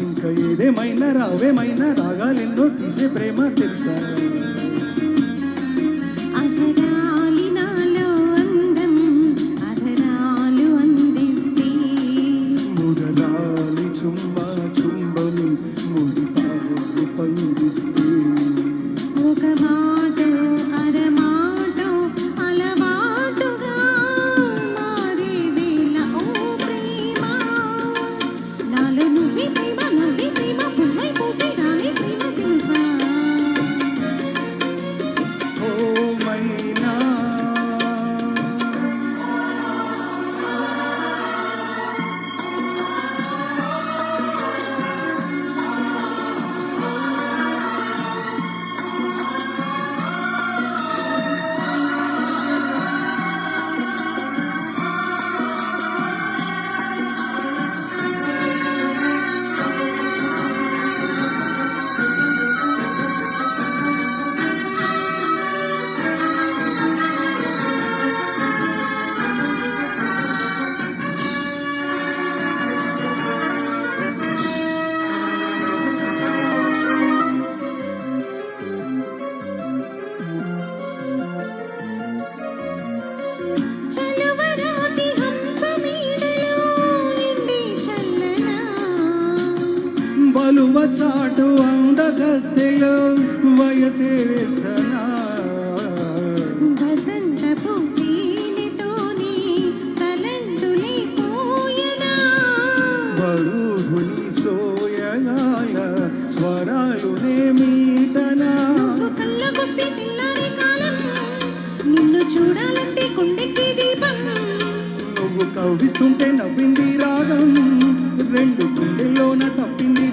ఇంకా ఏదేమైనా రావేమైనా రాగాలెన్నో తీసే ప్రేమ తెలుసా? చాటు అందగత్తెలో వయసే వెచ్చనా వసంతపు తేనెతోని తలంటులే పోయనా. బరువుని సోయగాల స్వరాలునే మీటనా. నువ్వు కళ్ళకొస్తే తెల్లారి కాలం నిన్ను చూడాలంటే కొండెక్కి దీపం. నువ్వు కవ్విస్తుంటే నవ్వింది రాగం రెండు గుండెల్లోన తప్పింది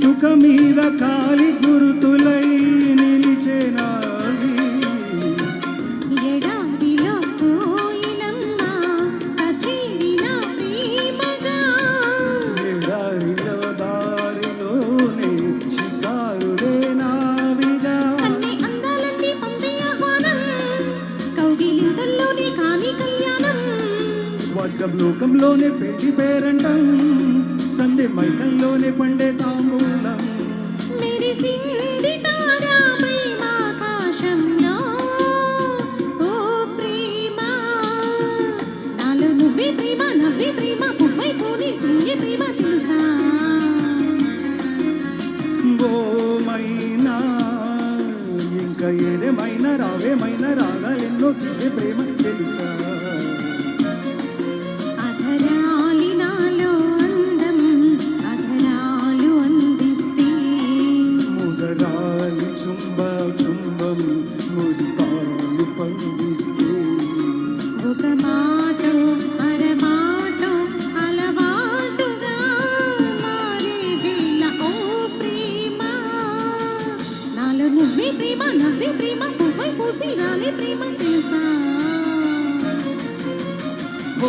సుఖ మీద కాలి గురుతులై నిలిచేనావి ఎడారిలో కోయిలమ్మ కచేరిన ప్రేమగా. ఎడారిలో దారిలోనే షికారులే నావిగా. అన్ని అందాలన్నీ పంపే ఆహ్వానం కౌగిలింతల్లోనే కాని కళ్యాణం. స్వర్గం లోకంలోనే పెళ్ళి పేరంటం. సంధి మైకంలోనే పండే తాంబూలం. మెరిసింది తారా ప్రేమాకాశంలో? ఓ ప్రేమ నాలో నువ్వే ప్రేమ నవ్వే ప్రేమ పువ్వై పోని పుణ్య ప్రేమ తెలుసా? ఓ మైనా ఇంకా ఏదేమైనా రావేమైనా రాగా ఎన్నో తీసే ప్రేమ తెలుసా? ప్రేమ తెలుసా ఓ